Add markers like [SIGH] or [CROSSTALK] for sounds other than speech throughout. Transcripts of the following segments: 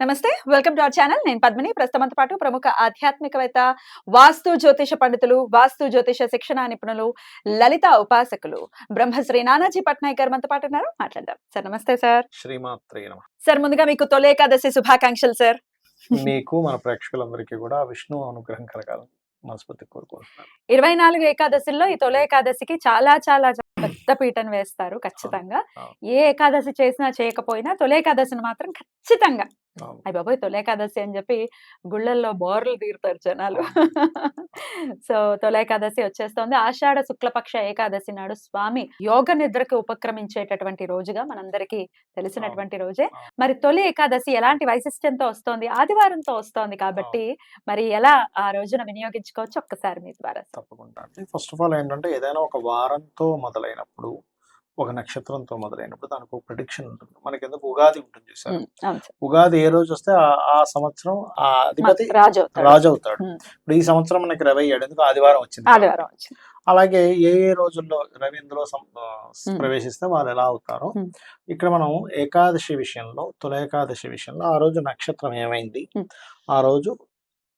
నమస్తే welcome to our channel. నేను పద్మిని. ప్రస్తుతంతో పాటు ప్రముఖ ఆధ్యాత్మికవేత్త వాస్తు జ్యోతిష పండితులు వాస్తు జ్యోతిష శిక్షణ నిపుణులు లలిత ఉపాసకులు బ్రహ్మశ్రీ నానాజీ పట్నాయక్ గారు మనతో పాటు ఉన్నారు. మాట్లాడదాం. సార్ నమస్తే సార్. శ్రీమాత్రే నమ. సార్ ముందుగా మీకు తొలి ఏకాదశి శుభాకాంక్షలు సార్. మీకు మన ప్రేక్షకులందరికీ కూడా విష్ణు అనుగ్రహం కలగాలని మనస్ఫూర్తి కోరుకుంటున్నాను. ఇరవై నాలుగు ఏకాదశిలో ఈ తొలి ఏకాదశికి చాలా చాలా పెద్ద పీటను వేస్తారు ఖచ్చితంగా. ఏ ఏకాదశి చేసినా చేయకపోయినా తొలి ఏకాదశిని మాత్రం ఖచ్చితంగా అయ్య బాబోయ్! తొలి ఏకాదశి అని చెప్పి గుళ్ళల్లో బోర్లు తీరుతారు జనాలు. [LAUGHS] సో తొలి ఏకాదశి వచ్చేస్తోంది. ఆషాఢ శుక్లపక్ష ఏకాదశి నాడు స్వామి యోగ నిద్రకి ఉపక్రమించేటటువంటి రోజుగా మనందరికీ తెలిసినటువంటి రోజే. మరి తొలి ఏకాదశి ఎలాంటి వైశిష్ట్యంతో వస్తోంది? ఆదివారంతో వస్తోంది కాబట్టి మరి ఎలా ఆ రోజున వినియోగించుకోవచ్చు? ఒక్కసారి మీ ద్వారా తప్పకుండా ఫస్ట్ ఆఫ్ ఆల్ ఏంటంటే ఏదైనా ఒక వారంతో మొదలైనప్పుడు ఒక నక్షత్రంతో మొదలైనప్పుడు దానికి ఒక ప్రిడిక్షన్ ఉంటుంది. మనకి ఎందుకు ఉగాది ఉంటుంది సార్. ఉగాది ఏ రోజు వస్తే ఆ- సంవత్సరం ఆ అధిపతి రాజు అవుతాడు. ఇప్పుడు ఈ సంవత్సరం మనకి ఇరవై ఏడు ఎందుకు? ఆదివారం వచ్చింది అలాగే ఏ ఏ రోజుల్లో రవి ఇందులో. ప్రవేశిస్తే వాళ్ళు ఎలా అవుతారో. ఇక్కడ మనం ఏకాదశి విషయంలో తుల ఏకాదశి విషయంలో ఆ రోజు నక్షత్రం ఏమైంది. ఆ రోజు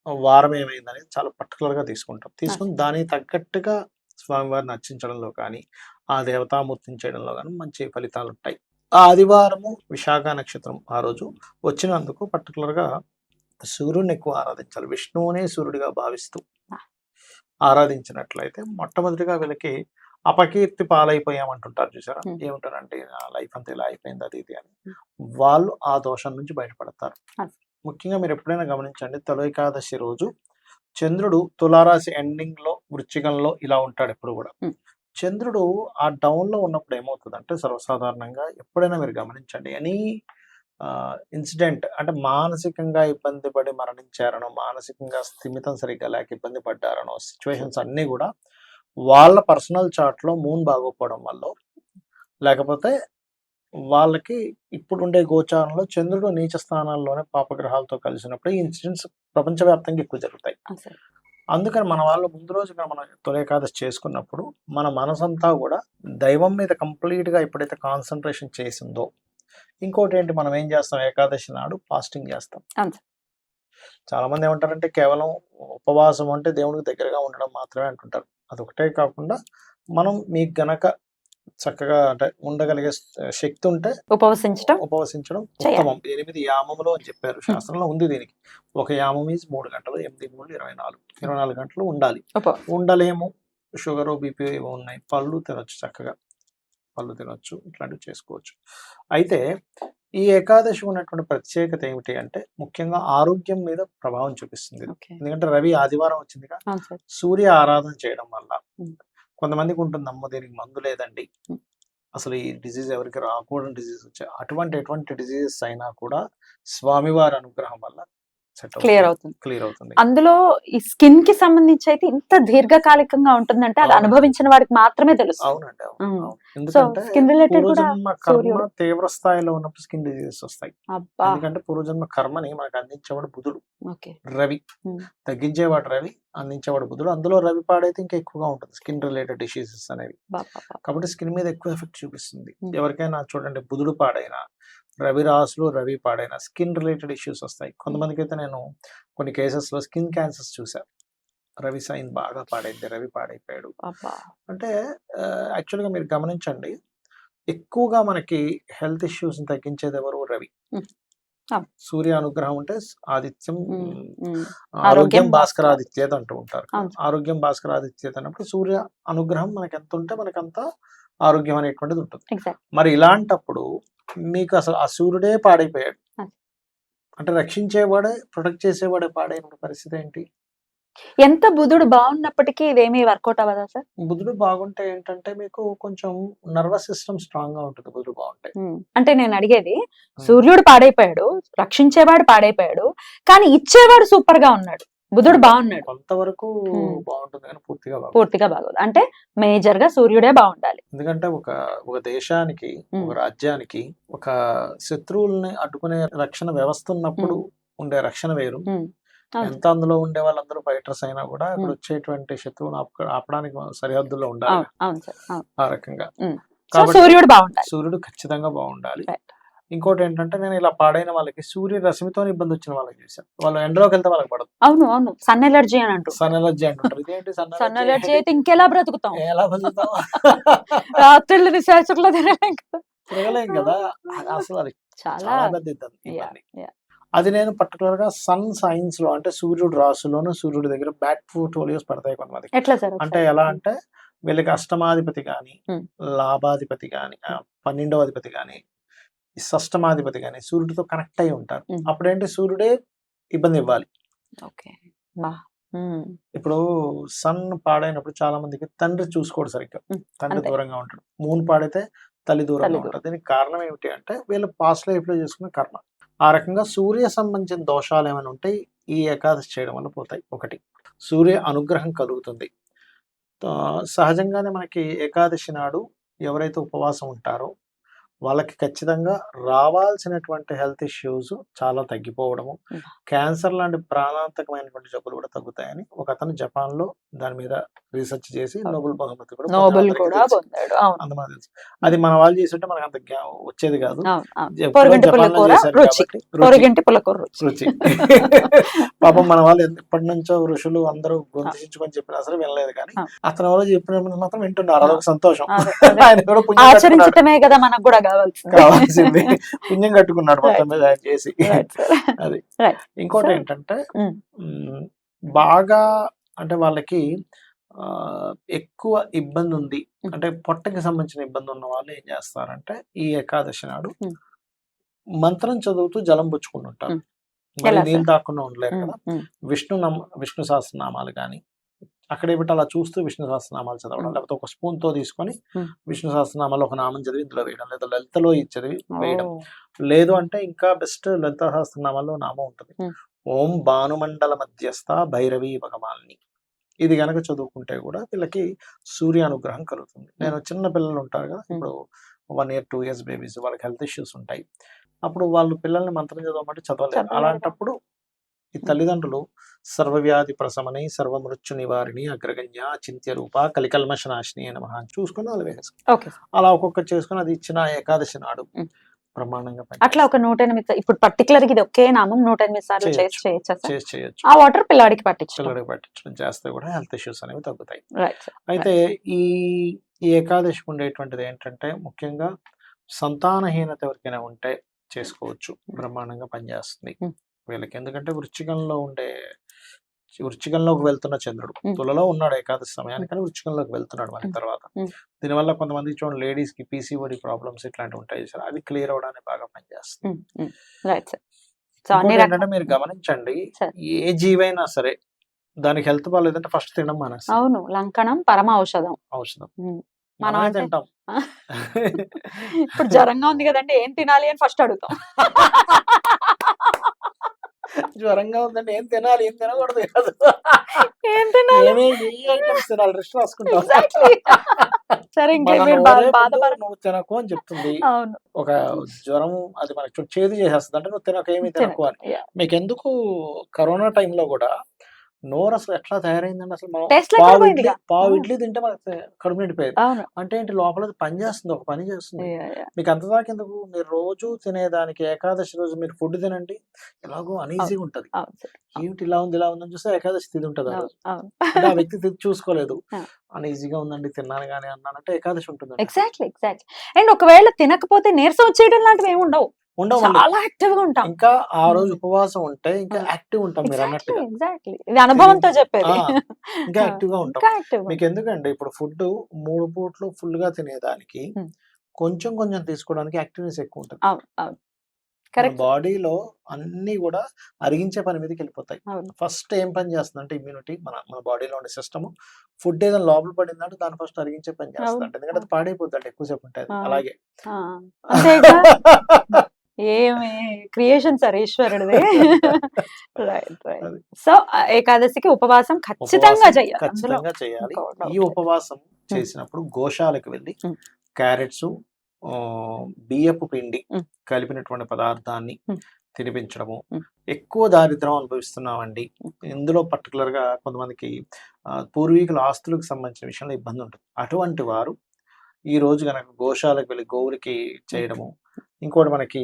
వారం ఏమైంది అనేది చాలా పర్టికులర్గా తీసుకుంటాం. తీసుకుని దానికి తగ్గట్టుగా స్వామివారిని అర్చించడంలో కానీ ఆ దేవతామూర్తిని చేయడంలో కానీ మంచి ఫలితాలు ఉంటాయి ఆ ఆదివారము విశాఖ నక్షత్రం ఆ రోజు వచ్చినందుకు పర్టికులర్గా సూర్యుడిని ఎక్కువ ఆరాధించాలి. విష్ణువునే సూర్యుడిగా భావిస్తూ ఆరాధించినట్లయితే మొట్టమొదటిగా వీళ్ళకి అపకీర్తి పాలైపోయామంటుంటారు చూసారా. ఏమిటారంటే లైఫ్ అంతా ఇలా అయిపోయింది అది ఇది అని. వాళ్ళు ఆ దోషం నుంచి బయటపడతారు. ముఖ్యంగా మీరు ఎప్పుడైనా గమనించండి తొలి ఏకాదశి రోజు చంద్రుడు తులారాశి ఎండింగ్లో వృచ్చికంలో ఇలా ఉంటాడు ఎప్పుడు కూడా. చంద్రుడు ఆ డౌన్లో ఉన్నప్పుడు ఏమవుతుందంటే సర్వసాధారణంగా ఎప్పుడైనా మీరు గమనించండి. ఎనీ ఇన్సిడెంట్ అంటే మానసికంగా ఇబ్బంది పడి మరణించారనో మానసికంగా స్థిమితం సరిగ్గా లేక ఇబ్బంది పడ్డారనో సిచ్యువేషన్స్ అన్నీ కూడా వాళ్ళ పర్సనల్ చార్ట్లో మూన్ బాగోపోవడం వల్ల లేకపోతే వాళ్ళకి ఇప్పుడు ఉండే గోచారంలో చంద్రుడు నీచ స్థానాల్లోనే పాపగ్రహాలతో కలిసినప్పుడు ఈ ఇన్సిడెంట్స్ ప్రపంచవ్యాప్తంగా ఎక్కువ జరుగుతాయి. అందుకని మన వాళ్ళు ముందు రోజుగా మనం తొలి ఏకాదశి చేసుకున్నప్పుడు మన మనసంతా కూడా దైవం మీద కంప్లీట్గా ఎప్పుడైతే కాన్సన్ట్రేషన్ చేసిందో ఇంకోటి ఏంటి మనం ఏం చేస్తాం? ఏకాదశి నాడు ఫాస్టింగ్ చేస్తాం. చాలా మంది ఏమంటారంటే కేవలం ఉపవాసం అంటే దేవుడికి దగ్గరగా ఉండడం మాత్రమే అంటుంటారు. అదొకటే కాకుండా మనం మీకు గనక చక్కగా అంటే ఉండగలిగే శక్తి ఉంటే ఉపవసించడం ఉపవసించడం. ఉత్తమం. ఎనిమిది యామములు అని చెప్పారు. శాస్త్రంలో ఉంది దీనికి. ఒక యామం ఈజ్ మూడు గంటలు ఎనిమిది మూడు ఇరవై నాలుగు. ఇరవై నాలుగు గంటలు ఉండాలి. ఉండలేము. షుగర్ బీపీ ఏవో ఉన్నాయి. పళ్ళు తినొచ్చు చక్కగా. పళ్ళు తినొచ్చు. ఇట్లాంటివి చేసుకోవచ్చు. అయితే ఈ ఏకాదశి ఉన్నటువంటి ప్రత్యేకత ఏమిటి అంటే ముఖ్యంగా ఆరోగ్యం మీద ప్రభావం చూపిస్తుంది. ఎందుకంటే రవి ఆదివారం వచ్చిందిగా. సూర్య ఆరాధన చేయడం వల్ల. కొంతమందికి ఉంటుంది అమ్మ దీనికి మందు లేదండి. అసలు ఈ డిజీజ్ ఎవరికి రాకూడని డిజీజ్ వచ్చాయి అటువంటి ఎటువంటి డిజీజెస్ అయినా కూడా స్వామివారి అనుగ్రహం వల్ల క్లియర్ అవుతుంది. క్లియర్ అవుతుంది. అందులో ఈ స్కిన్కి సంబంధించి అయితే ఇంత దీర్ఘకాలికంగా ఉంటుందంటే అది. అనుభవించిన వాడికి మాత్రమే తెలుసు అవునండి కూడా కర్మ. తీవ్ర స్థాయిలో ఉన్నప్పుడు స్కిన్ డిజీజెస్ వస్తాయి. ఎందుకంటే పూర్వజన్మ కర్మని మనకు అందించేవాడు బుధుడు. రవి. తగ్గించేవాడు రవి అందించేవాడు బుధుడు. అందులో రవి పాడైతే ఇంకా ఎక్కువగా ఉంటుంది స్కిన్ రిలేటెడ్ డిసీజెస్ అనేవి. కాబట్టి స్కిన్ మీద ఎక్కువ ఎఫెక్ట్ చూపిస్తుంది. ఎవరికైనా చూడండి బుధుడు పాడైనా రవి రాసులు రవి పాడైనా స్కిన్ రిలేటెడ్ ఇష్యూస్ వస్తాయి. కొంతమందికి అయితే నేను కొన్ని కేసెస్లో స్కిన్ క్యాన్సర్స్ చూసా రవి సైన్ బాగా పాడైంది రవి పాడైపోయాడు. అంటే యాక్చువల్గా మీరు గమనించండి ఎక్కువగా మనకి హెల్త్ ఇష్యూస్ తగ్గించేది ఎవరు? రవి. సూర్య అనుగ్రహం ఉంటే ఆదిత్యం. ఆరోగ్యం భాస్కరాదిత్యేత అంటూ ఉంటారు. ఆరోగ్యం భాస్కరాదిత్యేత అన్నప్పుడు సూర్య అనుగ్రహం మనకి ఎంత ఉంటే మనకంత ఆరోగ్యం అనేటువంటిది ఉంటుంది. మరి ఇలాంటప్పుడు మీకు అసలు ఆ సూర్యుడే పాడైపోయాడు. అంటే రక్షించేవాడే ప్రొటెక్ట్ చేసేవాడే పాడైన పరిస్థితి ఏంటి? ఎంత బుధుడు బాగున్నప్పటికీ ఇదేమీ వర్కౌట్ అవ్వదా సార్? బుధుడు బాగుంటే ఏంటంటే మీకు కొంచెం నర్వస్ సిస్టమ్ స్ట్రాంగ్గా ఉంటుంది బుధుడు బాగుంటే. అంటే నేను అడిగేది సూర్యుడు పాడైపోయాడు రక్షించేవాడు పాడైపోయాడు కానీ ఇచ్చేవాడు సూపర్గా ఉన్నాడు. బుధుడు బాగున్నాడు. కొంతవరకు. బాగుంటుంది కానీ పూర్తిగా పూర్తిగా బాగోదు. అంటే మేజర్గా సూర్యుడే బాగుండాలి. ఎందుకంటే ఒక ఒక దేశానికి. ఒక రాజ్యానికి ఒక శత్రువుల్ని అడ్డుకునే రక్షణ వ్యవస్థ ఉన్నప్పుడు ఉండే రక్షణ వేరు. ఎంత అందులో ఉండే వాళ్ళందరూ ఫైటర్స్ అయినా కూడా అక్కడ. వచ్చేటువంటి శత్రువును ఆప- ఆపడానికి సరిహద్దుల్లో ఉండాలి. ఆ రకంగా. సూర్యుడు బాగుండాలి. సూర్యుడు ఖచ్చితంగా బాగుండాలి. ఇంకోటి ఏంటంటే నేను ఇలా పాడైన వాళ్ళకి సూర్య రశ్మితో ఇబ్బంది వచ్చిన వాళ్ళకి చేశాను వాళ్ళు ఎండలోకి వెళ్తే వాళ్ళకి పడదు. అవును అవును. సన్ ఎలర్జీ అని అంటారు. సన్ ఎలర్జీ అంటుంటారు. ఇదేంటి సన్ ఎలర్జీ అయితే ఇంకెలా బ్రతుకుతాం? ఎలా రాత్రిళ్ళు రిసర్చ్లో తినలేం కదా. తిరగలేం కదా. అసలు అది చాలా పెద్ద. అది నేను పర్టికులర్గా సన్ సైన్స్లో అంటే సూర్యుడు రాసులోను సూర్యుడి దగ్గర బ్యాట్ పోలియోస్ పడతాయి కొంతమంది అంటే ఎలా అంటే వీళ్ళకి అష్టమాధిపతి Hmm. లాభాధిపతి గాని ఆ, పన్నెండవ అధిపతి గాని ఈ షష్టమాధిపతి గాని సూర్యుడితో కనెక్ట్ అయి ఉంటారు. అప్పుడేంటి? సూర్యుడే ఇబ్బంది ఇవ్వాలి. ఇప్పుడు సన్ పాడైనప్పుడు చాలా మందికి తండ్రి చూసుకోడు సరిగ్గా. తండ్రి. దూరంగా ఉంటాడు. మూన్ పాడితే తల్లి దూరంగా. ఉంటుంది దీనికి కారణం ఏమిటి అంటే వీళ్ళు పాస్ట్ లైఫ్లో చేసుకున్న కర్మ. ఆ రకంగా సూర్య సంబంధించిన దోషాలు ఏమైనా ఉంటే ఈ ఏకాదశి చేయడం వల్ల పోతాయి. ఒకటి సూర్య అనుగ్రహం కలుగుతుంది. సహజంగానే మనకి ఏకాదశి నాడు ఎవరైతే ఉపవాసం ఉంటారో వాళ్ళకి ఖచ్చితంగా రావాల్సినటువంటి హెల్త్ ఇష్యూస్ చాలా తగ్గిపోవడము. క్యాన్సర్ లాంటి ప్రాణాంతకమైనటువంటి జబ్బులు కూడా తగ్గుతాయని ఒక అతను జపాన్లో దాని మీద రీసెర్చ్ చేసి. నోబెల్ బహుమతి కూడా తెలుసు. అది మన వాళ్ళు చేస్తుంటే మనకు అంత వచ్చేది కాదు. రుచి. [LAUGHS] పాపం మన వాళ్ళు ఎప్పటి నుంచో ఋషులు అందరూ గొంతించుకొని చెప్పినా సరే వినలేదు కానీ. అతను ఎవరో చెప్పినప్పుడు మాత్రం వింటున్నారు. అదొక సంతోషం. [LAUGHS] ఆయన కూడా. ఆచరించటమే కదా మనకు కూడా కావాల్సింది. [LAUGHS] పుణ్యం కట్టుకున్నాడు మొత్తం మీద ఆయన చేసి. అది. ఇంకోటి ఏంటంటే బాగా అంటే వాళ్ళకి ఆ, ఎక్కువ ఇబ్బంది ఉంది. అంటే పొట్టకి సంబంధించిన ఇబ్బంది ఉన్న వాళ్ళు ఏం చేస్తారంటే ఈ ఏకాదశి నాడు. మంత్రం చదువుతూ జలం పుచ్చుకుంటుంటారు. ఎలా నీళ్ళు? తాకుండా ఉండలేరు కదా. విష్ణు నమ విష్ణు సహస్రనామాలు కానీ అక్కడే పెట్టి అలా చూస్తూ విష్ణు సహస్రనామాలు చదవడం. లేకపోతే ఒక స్పూన్తో తీసుకొని. విష్ణు సహస్రనామాలు ఒక నామం చదివి ఇందులో వేయడం లేదా లలితలో చదివి వేయడం లేదు అంటే ఇంకా బెస్ట్ లలిత సహస్రనామాల్లో నామం ఉంటుంది. ఓం భానుమండల మధ్యస్థ భైరవి భగమాలిని ఇది గనక చదువుకుంటే కూడా వీళ్ళకి సూర్య అనుగ్రహం కలుగుతుంది నేను చిన్న పిల్లలు ఉంటారు కదా. ఇప్పుడు one year two years babies వాళ్ళకి హెల్త్ ఇష్యూస్ ఉంటాయి అప్పుడు వాళ్ళు పిల్లల్ని మంత్రం చదవమంటే చదవలేరు. అలాంటప్పుడు ఈ తల్లిదండ్రులు సర్వవ్యాధి ప్రసమని సర్వమృత్యు నివారిణి అగ్రగణ్య చింత్య రూప కలికల్మష నాశిని అని మహా చూసుకుని వాళ్ళు అలా ఒక్కొక్కటి చేసుకుని అది ఇచ్చిన ఏకాదశి నాడు. బ్రహ్మాండంగా అట్లా ఒక నూట ఎనిమిది ఇప్పుడు పర్టికులర్ ఇది ఒకే నామం నూట ఎనిమిది సార్లు చేసి చేయొచ్చు. ఆ వాటర్ పిల్లాడికి పట్టించడం. పిల్లడికి పట్టించడం చేస్తే కూడా హెల్త్ ఇష్యూస్ అనేవి తగ్గుతాయి. అయితే ఈ ఏకాదశికి ఉండేటువంటిది ఏంటంటే ముఖ్యంగా సంతానహీనత ఎవరికైనా ఉంటే చేసుకోవచ్చు. బ్రహ్మాండంగా పనిచేస్తుంది. వీళ్ళకి. ఎందుకంటే వృచ్చికంలో ఉండే వృచ్చికంలోకి వెళ్తున్న చంద్రుడు. తులలో ఉన్నాడు ఏకాదశి సమయానికి కానీ వృచ్చికంలోకి వెళ్తున్నాడు Hmm. తర్వాత. దీనివల్ల కొంతమంది చూడండి లేడీస్కి పీసీఓడి ప్రాబ్లమ్స్ ఇట్లాంటివి ఉంటాయి చూసారా? అది క్లియర్ అవడానికి బాగా పనిచేస్తుంది. సార్. ఏంటంటే మీరు గమనించండి సరే. ఏ జీవైనా సరే దానికి హెల్త్ బాగాలేదంటే ఫస్ట్ తినడం మానేస్తాం అవును. లంకణం పరమ ఔషధం. ఔషధం. మనం తింటాం. [LAUGHS] ఇప్పుడు జ్వరంగా ఉంది కదండి ఏం తినాలి అని ఫస్ట్ అడుగుతాం. [LAUGHS] జ్వరంగా ఉందండి. ఏం తినాలి? ఏం తినకూడదు. కాదు ఏం తినాలి? ఐటమ్స్ తినాలి? రాసుకుంటాం. Exactly. సరే నువ్వు తినకు అని చెప్తుంది. ఒక జ్వరం అది మనకి చేదు చేసేస్తుంది. అంటే నువ్వు తినక ఏమి తినకు. అని. మీకు ఎందుకు కరోనా టైంలో కూడా నోరు అసలు ఎట్లా తయారైందండి? అసలు పావు ఇడ్లీ. పావు. ఇడ్లీ తింటే మనకి కడుపు నిండిపోయేది. అంటే ఏంటి లోపల పని చేస్తుంది ఒక పని చేస్తుంది. మీకు అంత దాకా ఎందుకు? మీరు రోజు తినేదానికి ఏకాదశి రోజు మీరు ఫుడ్ తినండి ఎలాగో అనీజీగా ఉంటది. ఏమిటి ఇలా ఉంది ఇలా ఉందని చూస్తే ఏకాదశి తిది ఉంటుంది అంటే ఆ వ్యక్తి తిది చూసుకోలేదు. అనీజీగా ఉందండి తిన్నాను కానీ అన్నానంటే ఏకాదశి ఉంటుంది ఎగ్జాక్ట్లీ ఎగ్జాక్ట్లీ అండ్ ఒకవేళ తినకపోతే నీరసం వచ్చేయడం లాంటివి ఏమి ఉండవు. చాలా యాక్టివ్గా ఉంటాం. ఇంకా ఆ రోజు ఉపవాసం ఉంటే ఇంకా. యాక్టివ్ ఉంటాం మీరు అన్నట్టుగా. ఎగ్జాక్ట్లీ ఇది అనుభవంతో చెప్పేది. ఇంకా [LAUGHS] యాక్టివ్గా ఉంటాం. మీకు ఎందుకంటే ఇప్పుడు ఫుడ్ మూడు పూట్లు ఫుల్గా తినేదానికి. కొంచెం కొంచెం తీసుకోవడానికి యాక్టివ్నెస్ ఎక్కువ ఉంటుంది. బాడీలో అన్ని కూడా అరిగించే పని మీదకి వెళ్ళిపోతాయి. ఫస్ట్ ఏం పని చేస్తుంది అంటే ఇమ్యూనిటీ మన మన బాడీలో ఉండే సిస్టమ్ ఫుడ్ ఏదైనా లోపల పడిందంటే దాన్ని ఫస్ట్ అరిగించే పని చేస్తుంది. అంటే ఎందుకంటే అది పాడైపోతుంది అంటే ఎక్కువసేపు ఉంటుంది. అలాగే. ఏమి క్రియేషన్ సార్ ఈశ్వరుడిది రైట్ రైట్. సో ఏకాదశికి ఉపవాసం ఖచ్చితంగా అందులో ఖచ్చితంగా చేయాలి ఈ. ఉపవాసం చేసినప్పుడు గోశాలకు వెళ్ళి. క్యారెట్స్ బియ్యపు పిండి. కలిపినటువంటి పదార్థాన్ని. తినిపించడము. ఎక్కువ దారిద్రం అనుభవిస్తున్నామండి. ఇందులో పర్టికులర్గా కొంతమందికి పూర్వీకుల ఆస్తులకు సంబంధించిన విషయంలో ఇబ్బంది ఉంటుంది అటువంటి వారు ఈ రోజు గనక గోశాలకు వెళ్ళి గోవులకి చేయడము ఇంకోటి మనకి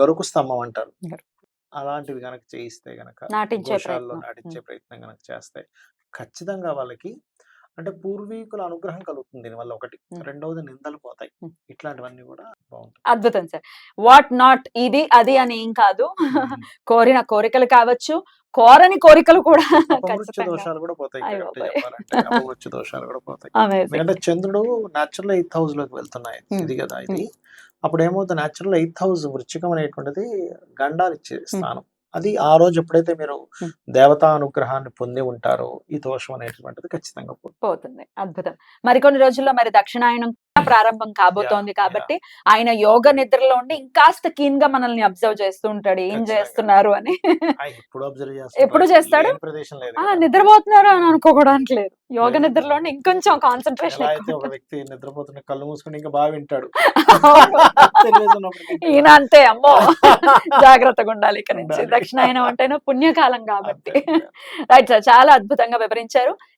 గరుకు స్తంభం అంటారు. అలాంటివి గనక చేయిస్తే గనక గోశాలలో ప్రయత్నం. నాటించే ప్రయత్నం కనుక చేస్తే ఖచ్చితంగా వాళ్ళకి అంటే పూర్వీకుల అనుగ్రహం కలుగుతుంది దీనివల్ల ఒకటి. రెండవది నిందలు పోతాయి. ఇట్లాంటివన్నీ కూడా బాగుంటాయి. అద్భుతం సార్. వాట్ నాట్ ఇది అది అని ఏం కాదు. [LAUGHS] కోరిన కోరికలు కావచ్చు. కోరని కోరికలు కూడా [LAUGHS] దోషాలు కూడా పోతాయి [LAUGHS] దోషాలు కూడా పోతాయి. ఎందుకంటే చంద్రుడు న్యాచురల్ ఎయిత్ హౌస్లోకి వెళ్తున్నాయి. ఇది కదా ఇది. అప్పుడు ఏమవుతుంది న్యాచురల్ ఎయిత్ హౌస్ వృచ్చికం అనేటువంటిది గండాలు ఇచ్చే స్థానం. అది ఆ రోజు ఎప్పుడైతే మీరు. దేవతా అనుగ్రహాన్ని పొంది ఉంటారో ఈ దోషం అనేటువంటిది ఖచ్చితంగా పోతుంది. అద్భుతం. మరికొన్ని రోజుల్లో మరి దక్షిణాయనం ప్రారంభం కాబోతోంది కాబట్టి ఆయన యోగ నిద్రలో ఉండి ఇంకాస్త కీన్గా మనల్ని అబ్జర్వ్ చేస్తూ ఉంటాడు ఏం. చేస్తున్నారు అని. ఎప్పుడు అబ్జర్వ్ [LAUGHS] ఎప్పుడు చేస్తాడు? ఆ. నిద్రపోతున్నారు అని అనుకోవడానికి లేదు. యోగ. నిద్రలో ఉండి ఇంకొంచెం కాన్సన్ట్రేషన్ ఒక వ్యక్తి నిద్రపోతున్న కళ్ళు మూసుకుని ఇంకా బాగా వింటాడు. [LAUGHS] ఈయన అంతే అమ్మో. [LAUGHS] జాగ్రత్తగా ఉండాలి ఇక నుంచి. దక్షిణాయనం అంటేనే పుణ్యకాలం కాబట్టి. రైట్ సార్ చాలా అద్భుతంగా వివరించారు.